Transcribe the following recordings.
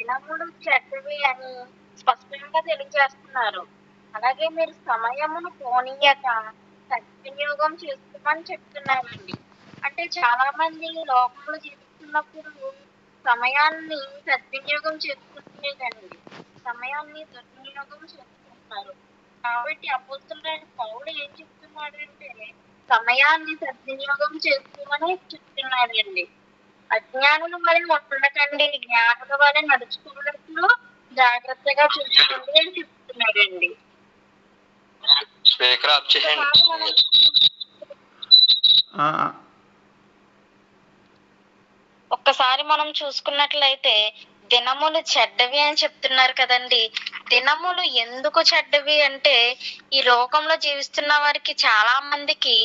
దినములు చెడ్డవి అని స్పష్టంగా తెలియజేస్తున్నారు. అలాగే మీరు సమయమును పోనీయక సద్వినియోగం చేసుకోమని చెప్తున్నారండి. అంటే చాలా మంది లోకంలో జీవిస్తున్నప్పుడు సమయాన్ని సద్వినియోగం చేసుకుంటలేదండి సమయాన్ని దుర్వినియోగం చేసుకుంటున్నారు. కాబట్టి అపోస్తులైన పౌరుడు ఏం చెప్తున్నాడంటే సమయాన్ని సద్వినియోగం చేసుకోమని చెప్తున్నాడండి. అజ్ఞానుల వలె ఉండకండి. జ్ఞానుల వలె నడుచుకున్నట్లు జాగ్రత్తగా చూసుకోండి అని స్పీకర్ ఆఫ్ చేయండి. ఆ, ఒక్కసారి మనం చూసుకున్నట్లయితే దినములు చెడ్డవి అని చెప్తున్నారు కదండి. దినములు ఎందుకు చెడ్డవి అంటే ఈ లోకంలో జీవిస్తున్న వారికి చాలా మందికి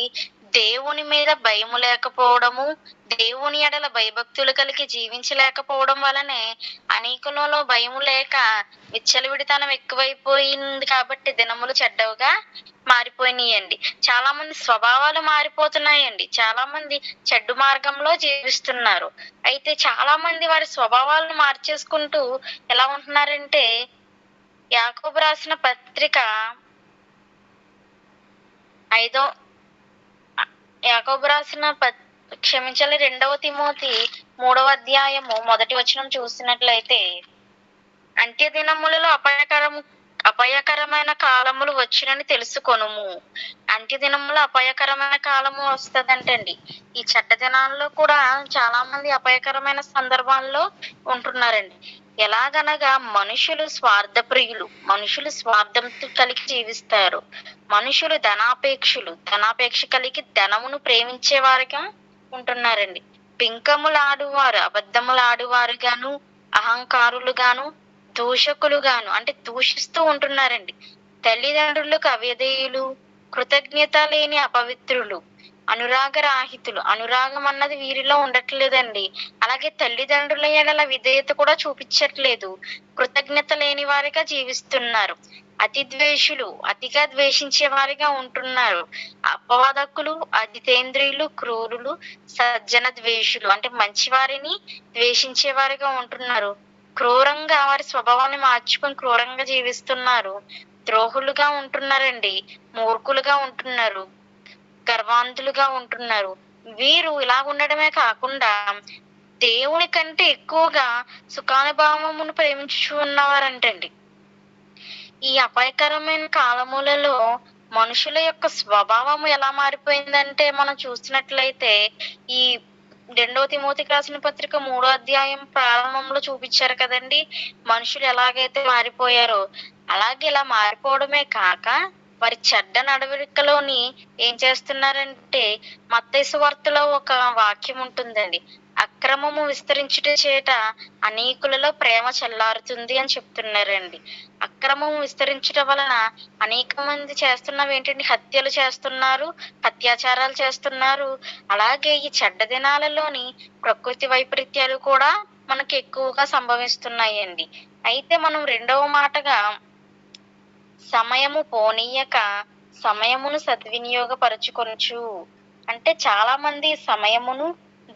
దేవుని మీద భయము లేకపోవడము దేవుని ఎడల భయభక్తులు కలిగి జీవించలేకపోవడం వలనే అనేకులలో భయము లేక విచ్చలవిడితనం ఎక్కువైపోయింది కాబట్టి దినములు చెడ్డవుగా మారిపోయినాయండి. చాలా మంది స్వభావాలు మారిపోతున్నాయండి. చాలా మంది చెడ్డు మార్గంలో జీవిస్తున్నారు. అయితే చాలా మంది వారి స్వభావాలను మార్చేసుకుంటూ ఎలా ఉంటున్నారంటే యాకోబు రాసిన పత్రిక ఐదో యాకోబు రాసిన క్షమించాలి రెండవ తిమోతి మూడవ అధ్యాయము మొదటి వచనం చూసినట్లయితే అంత్య దినములలో అపాయకరం అపాయకరమైన కాలములు వచ్చినని తెలుసుకొనుము. అంత్య దినములు అపాయకరమైన కాలము వస్తుందంటండి. ఈ చెడ్డ దినాల్లో కూడా చాలా మంది అపాయకరమైన సందర్భాల్లో ఉంటున్నారండి. ఎలాగనగా మనుషులు స్వార్థప్రియులు మనుషులు స్వార్థంతో కలిగి జీవిస్తారు. మనుషులు ధనాపేక్షులు ధనాపేక్ష కలిగి ధనమును ప్రేమించే వారిగా ఉంటున్నారండి. పింకములాడువారు అబద్ధములాడువారు గాను అహంకారులు గాను దూషకులు గాను అంటే దూషిస్తూ ఉంటున్నారండి. తల్లిదండ్రులకు అవ్యధేయులు కృతజ్ఞత లేని అపవిత్రులు అనురాగరాహితులు. అనురాగం అన్నది వీరిలో ఉండట్లేదండి. అలాగే తల్లిదండ్రుల ఎడల విధేయత కూడా చూపించట్లేదు. కృతజ్ఞత లేని వారిగా జీవిస్తున్నారు. అతి ద్వేషులు అతిగా ద్వేషించే వారిగా ఉంటున్నారు. అపవాదకులు అతితేంద్రియులు క్రూరులు సజ్జన ద్వేషులు అంటే మంచి వారిని ద్వేషించే వారిగా ఉంటున్నారు. క్రూరంగా వారి స్వభావాన్ని మార్చుకొని క్రూరంగా జీవిస్తున్నారు. ద్రోహులుగా ఉంటున్నారండి. మూర్ఖులుగా ఉంటున్నారు. గర్వాంతులుగా ఉంటున్నారు. వీరు ఇలా ఉండడమే కాకుండా దేవుని కంటే ఎక్కువగా సుఖానుభావమును ప్రేమించు ఉన్నవారంటండి ఈ అపాయకరమైన కాలములలో మనుషుల యొక్క స్వభావం ఎలా మారిపోయిందంటే మనం చూసినట్లయితే ఈ రెండవ తిమోతికి రాసిన పత్రిక మూడో అధ్యాయం ప్రారంభంలో చూపించారు కదండి. మనుషులు ఎలాగైతే మారిపోయారో అలాగే ఇలా మారిపోవడమే కాక వారి చెడ్డ నడవడికలోని ఏం చేస్తున్నారంటే మత్తైసు వార్తలో ఒక వాక్యం ఉంటుందండి. అక్రమము విస్తరించుట చేట అనేకులలో ప్రేమ చల్లారుతుంది అని చెప్తున్నారండి. అక్రమము విస్తరించడం వలన అనేక మంది చేస్తున్నవి ఏంటంటే హత్యలు చేస్తున్నారు అత్యాచారాలు చేస్తున్నారు. అలాగే ఈ చెడ్డ దినాలలోని ప్రకృతి వైపరీత్యాలు కూడా మనకి ఎక్కువగా సంభవిస్తున్నాయండి. అయితే మనం రెండవ మాటగా సమయము పోనీయక సమయమును సద్వినియోగపరచుకొనచ్చు అంటే చాలా మంది సమయమును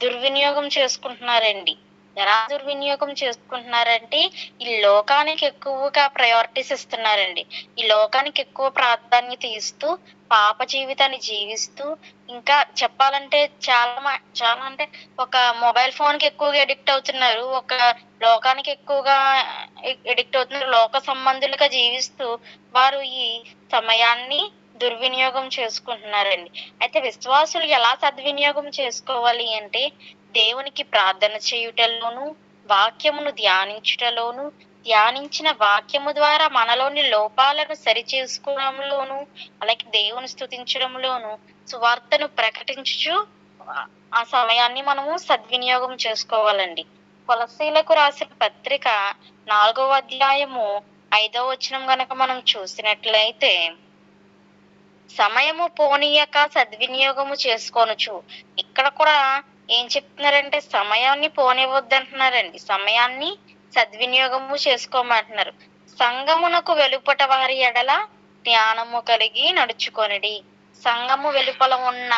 దుర్వినియోగం చేసుకుంటున్నారండి. ఎలా దుర్వినియోగం చేసుకుంటున్నారంటే ఈ లోకానికి ఎక్కువగా ప్రయారిటీస్ ఇస్తున్నారండి. ఈ లోకానికి ఎక్కువ ప్రాధాన్యత ఇస్తూ పాప జీవితాన్ని జీవిస్తూ ఇంకా చెప్పాలంటే చాలా మ- చాలా అంటే ఒక మొబైల్ ఫోన్కి ఎక్కువగా ఎడిక్ట్ అవుతున్నారు. ఒక లోకానికి ఎక్కువగా ఎడిక్ట్ అవుతున్నారు. లోక సంబంధులుగా జీవిస్తూ వారు ఈ సమయాన్ని దుర్వినియోగం చేసుకుంటున్నారండి. అయితే విశ్వాసులు ఎలా సద్వినియోగం చేసుకోవాలి అంటే దేవునికి ప్రార్థన చేయుటలోను వాక్యమును ధ్యానించుటలోను ధ్యానించిన వాక్యము ద్వారా మనలోని లోపాలను సరిచేసుకోవడంలోను అలాగే దేవుని స్థుతించడంలోను సువార్తను ప్రకటించు ఆ- ఆ సమయాన్ని మనము సద్వినియోగం చేసుకోవాలండి. కొలసీలకు రాసిన పత్రిక నాలుగవ అధ్యాయము ఐదవ వచనం గనక మనం చూసినట్లయితే సమయము పోనీయక సద్వినియోగము చేసుకోనుచు. ఇక్కడ కూడా ఏం చెప్తున్నారంటే సమయాన్ని పోనివ్వద్దంటున్నారండి. సమయాన్ని సద్వినియోగము చేసుకోమంటున్నారు. సంగమునకు వెలుపట వారి ఎడల జ్ఞానము కలిగి నడుచుకొనిడి. సంఘము వెలుపల ఉన్న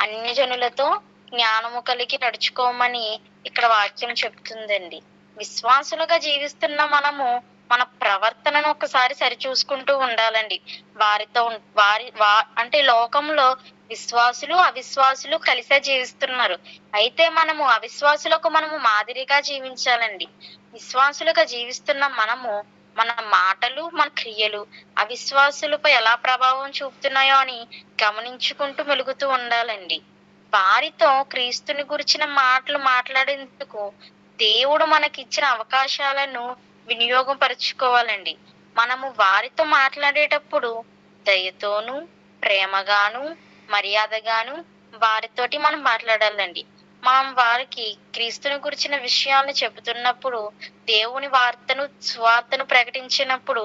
అన్యజనులతో జ్ఞానము కలిగి నడుచుకోమని ఇక్కడ వాక్యం చెప్తుందండి. విశ్వాసులుగా జీవిస్తున్న మనము మన ప్రవర్తనను ఒకసారి సరిచూసుకుంటూ ఉండాలండి. వారితో వారి వా అంటే లోకంలో విశ్వాసులు అవిశ్వాసులు కలిసే జీవిస్తున్నారు. అయితే మనము అవిశ్వాసులకు మనము మాదిరిగా జీవించాలండి. విశ్వాసులుగా జీవిస్తున్న మనము మన మాటలు మన క్రియలు అవిశ్వాసులపై ఎలా ప్రభావం చూపుతున్నాయో అని గమనించుకుంటూ మెలుగుతూ ఉండాలండి. వారితో క్రీస్తుని గురించిన మాటలు మాట్లాడేందుకు దేవుడు మనకిచ్చిన అవకాశాలను వినియోగపరచుకోవాలండి మనము వారితో మాట్లాడేటప్పుడు దయతోనూ ప్రేమగాను మర్యాదగాను వారితోటి మనం మాట్లాడాలండి. మనం వారికి క్రీస్తుని గురించిన విషయాలను చెబుతున్నప్పుడు దేవుని వార్తను స్వార్తను ప్రకటించినప్పుడు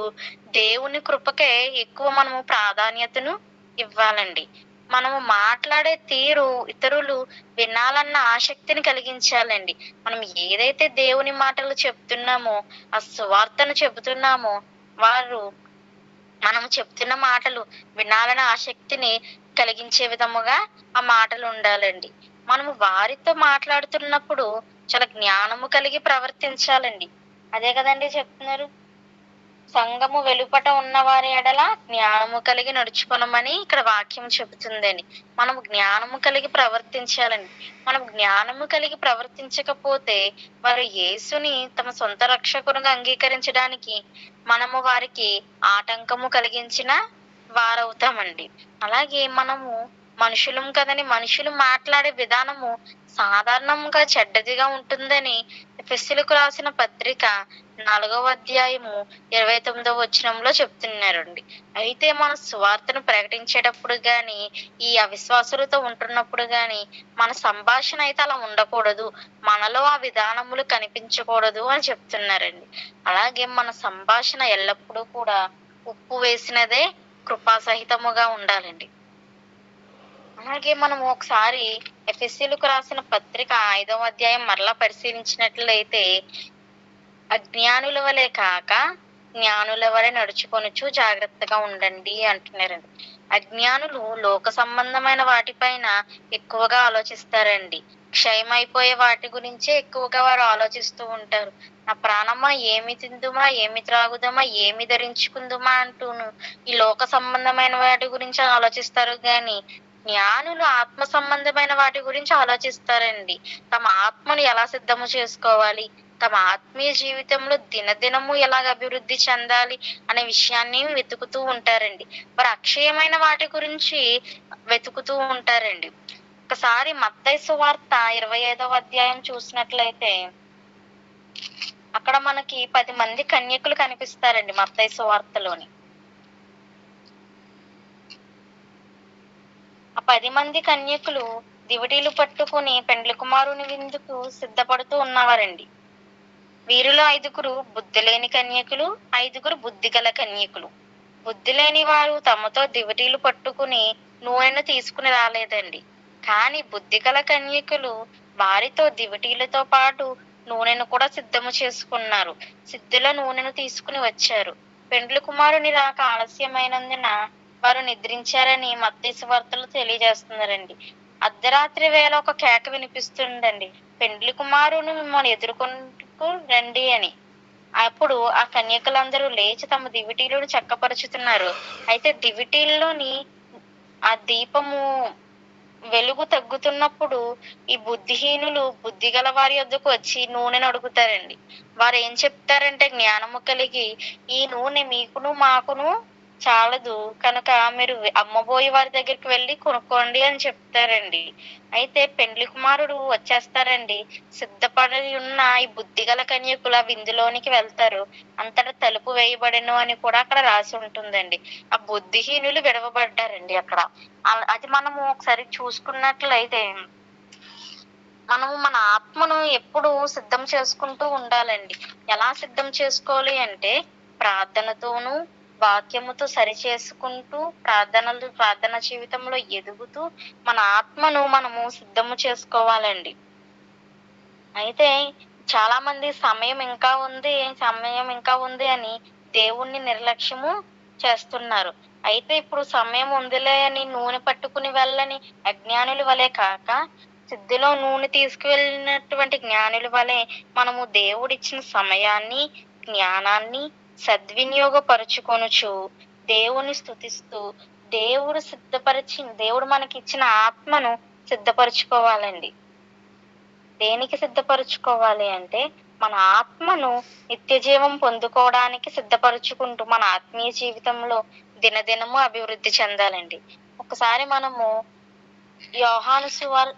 దేవుని కృపకే ఎక్కువ మనము ప్రాధాన్యతను ఇవ్వాలండి. మనము మాట్లాడే తీరు ఇతరులు వినాలన్న ఆసక్తిని కలిగించాలండి. మనం ఏదైతే దేవుని మాటలు చెప్తున్నామో ఆ సువార్తను చెబుతున్నామో వారు మనం చెప్తున్న మాటలు వినాలన్న ఆసక్తిని కలిగించే విధముగా ఆ మాటలు ఉండాలండి. మనము వారితో మాట్లాడుతున్నప్పుడు చాలా జ్ఞానము కలిగి ప్రవర్తించాలండి. అదే కదండి చెప్తున్నారు? సంఘము వెలుపట ఉన్న వారి ఎడల జ్ఞానము కలిగి నడుచుకునమని ఇక్కడ వాక్యం చెబుతుందని. మనము జ్ఞానము కలిగి ప్రవర్తించాలని. మనం జ్ఞానము కలిగి ప్రవర్తించకపోతే వారు యేసుని తమ సొంత రక్షకునిగా అంగీకరించడానికి మనము వారికి ఆటంకము కలిగించిన వారవుతామండి. అలాగే మనము మనుషులం కదని మనుషులు మాట్లాడే విధానము సాధారణంగా చెడ్డదిగా ఉంటుందని ఫిస్సులకు రాసిన పత్రిక నాలుగవ అధ్యాయము ఇరవై తొమ్మిదవ వచనంలో చెప్తున్నారండి. అయితే మన స్వార్థను ప్రకటించేటప్పుడు గాని ఈ అవిశ్వాసులతో ఉంటున్నప్పుడు గాని మన సంభాషణ అయితే అలా ఉండకూడదు. మనలో ఆ విధానములు కనిపించకూడదు అని చెప్తున్నారండి. అలాగే మన సంభాషణ ఎల్లప్పుడూ కూడా ఉప్పు వేసినదే కృపాసహితముగా ఉండాలండి. అలాగే మనం ఒకసారి ఎఫ్ఎస్సీలకు రాసిన పత్రిక ఐదవ అధ్యాయం మరలా పరిశీలించినట్లయితే అజ్ఞానుల వలె కాక జ్ఞానుల వలె నడుచుకొనుచు జాగ్రత్తగా ఉండండి అంటున్నారండి. అజ్ఞానులు లోక సంబంధమైన వాటిపైన ఎక్కువగా ఆలోచిస్తారండి. క్షయమైపోయే వాటి గురించే ఎక్కువగా వారు ఆలోచిస్తూ ఉంటారు. నా ప్రాణమా ఏమి తిందుమా ఏమి త్రాగుదమా ఏమి ధరించుకుందుమా అంటూను ఈ లోక సంబంధమైన వాటి గురించి ఆలోచిస్తారు గాని జ్ఞానులు ఆత్మ సంబంధమైన వాటి గురించి ఆలోచిస్తారండి. తమ ఆత్మను ఎలా సిద్ధము చేసుకోవాలి? తమ ఆత్మీయ జీవితంలో దినదినము ఎలాగ అభివృద్ధి చెందాలి అనే విషయాన్ని వెతుకుతూ ఉంటారండి. మరి అక్షయమైన వాటి గురించి వెతుకుతూ ఉంటారండి. ఒకసారి మత్తై సువార్త ఇరవై ఐదవ అధ్యాయం చూసినట్లయితే అక్కడ మనకి పది మంది కన్యకులు కనిపిస్తారండి మత్తై సువార్తలోని పది మంది కన్యకులు దివిటీలు పట్టుకుని పెండ్లి కుమారుని విందుకు సిద్ధపడుతూ ఉన్నవారండి. వీరిలో ఐదుగురు బుద్ధి లేని కన్యకులు ఐదుగురు బుద్ధి గల కన్యకులు. బుద్ధి లేని వారు తమతో దివిటీలు పట్టుకుని నూనెను తీసుకుని రాలేదండి. కానీ బుద్ధి గల కన్యకులు వారితో దివిటీలతో పాటు నూనెను కూడా సిద్ధము చేసుకున్నారు. సిద్ధుల నూనెను తీసుకుని వచ్చారు. పెండ్లి కుమారుని రాక ఆలస్యమైనందున వారు నిద్రించారని మత్తయి వార్తలు తెలియజేస్తున్నారండి. అర్ధరాత్రి వేళ ఒక కేక వినిపిస్తుందండి. పెండ్లి కుమారుని మిమ్మల్ని ఎదుర్కొంటూ రండి అని. అప్పుడు ఆ కన్యకలందరూ లేచి తమ దివిటీలను చక్కపరుచుతున్నారు. అయితే దివిటీల్లోని ఆ దీపము వెలుగు తగ్గుతున్నప్పుడు ఈ బుద్ధిహీనులు బుద్ధి గల వారి వద్దకు వచ్చి నూనెను అడుగుతారండి. వారు ఏం చెప్తారంటే జ్ఞానము కలిగి ఈ నూనె మీకును మాకును చాలదు. కనుక మీరు అమ్మబోయే వారి దగ్గరికి వెళ్ళి కొనుక్కోండి అని చెప్తారండి. అయితే పెండ్లి కుమారుడు వచ్చేస్తారండి. సిద్ధపడి ఉన్న ఈ బుద్ధిగల కన్యకుల విందులోనికి వెళ్తారు. అంతటా తలుపు వేయబడను అని కూడా అక్కడ రాసి ఉంటుందండి. ఆ బుద్ధిహీనులు విడవబడ్డారండి అక్కడ. అది మనము ఒకసారి చూసుకున్నట్లయితే మనము మన ఆత్మను ఎప్పుడు సిద్ధం చేసుకుంటూ ఉండాలండి. ఎలా సిద్ధం చేసుకోవాలి అంటే ప్రార్థనతోనూ వాక్యముతో సరి చేసుకుంటూ ప్రార్థనలు ప్రార్థన జీవితంలో ఎదుగుతూ మన ఆత్మను మనము సిద్ధము చేసుకోవాలండి. అయితే చాలా మంది సమయం ఇంకా ఉంది సమయం ఇంకా ఉంది అని దేవుణ్ణి నిర్లక్ష్యము చేస్తున్నారు. అయితే ఇప్పుడు సమయం ఉందిలే అని నూనె పట్టుకుని వెళ్ళని అజ్ఞానుల వలె కాక సిద్ధిలో నూనె తీసుకువెళ్ళినటువంటి జ్ఞానుల వలె మనము దేవుడిచ్చిన సమయాన్ని జ్ఞానాన్ని సద్వినియోగపరుచుకొనుచు దేవుని స్థుతిస్తూ దేవుడు సిద్ధపరిచి దేవుడు మనకి ఇచ్చిన ఆత్మను సిద్ధపరచుకోవాలండి. దేనికి సిద్ధపరచుకోవాలి అంటే మన ఆత్మను నిత్య జీవం పొందుకోవడానికి సిద్ధపరచుకుంటూ మన ఆత్మీయ జీవితంలో దినదినము అభివృద్ధి చెందాలండి. ఒకసారి మనము యోహాను సువార్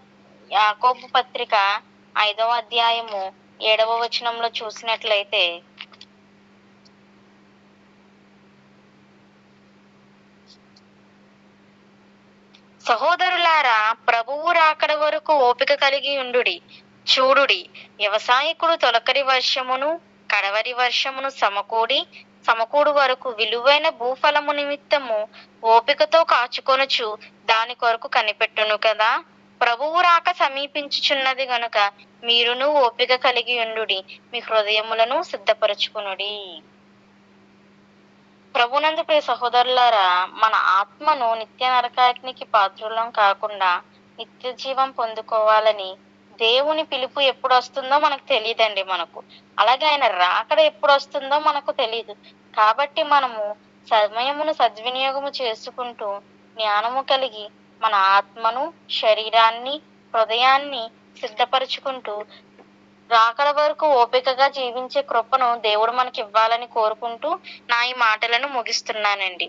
యాకోబు పత్రిక ఐదవ అధ్యాయము ఏడవ వచనంలో చూసినట్లయితే సహోదరులారా ప్రభువు రాకడ వరకు ఓపిక కలిగి ఉండుడి చూడుడి. వ్యవసాయకుడు తొలకరి వర్షమును కడవరి వర్షమును సమకూడి సమకూడు వరకు విలువైన భూఫలము నిమిత్తము ఓపికతో కాచుకొనుచు దాని కొరకు కనిపెట్టును కదా? ప్రభువు రాక సమీపించుచున్నది గనుక మీరును ఓపిక కలిగి ఉండుడి. మీ హృదయములను సిద్ధపరచుకునుడి. ప్రభునందు ప్రియ సహోదరులారా మన ఆత్మను నిత్య నరకాగ్నికి పాత్రులం కాకుండా నిత్య జీవం పొందుకోవాలని దేవుని పిలుపు ఎప్పుడు వస్తుందో మనకు తెలియదండి మనకు. అలాగే ఆయన రాకడ ఎప్పుడు వస్తుందో మనకు తెలియదు కాబట్టి మనము సమయమును సద్వినియోగము చేసుకుంటూ జ్ఞానము కలిగి మన ఆత్మను శరీరాన్ని హృదయాన్ని సిద్ధపరచుకుంటూ రాకల వరకు ఓపికగా జీవించే కృపను దేవుడు మనకి ఇవ్వాలని కోరుకుంటూ నా ఈ మాటలను ముగిస్తున్నానండి.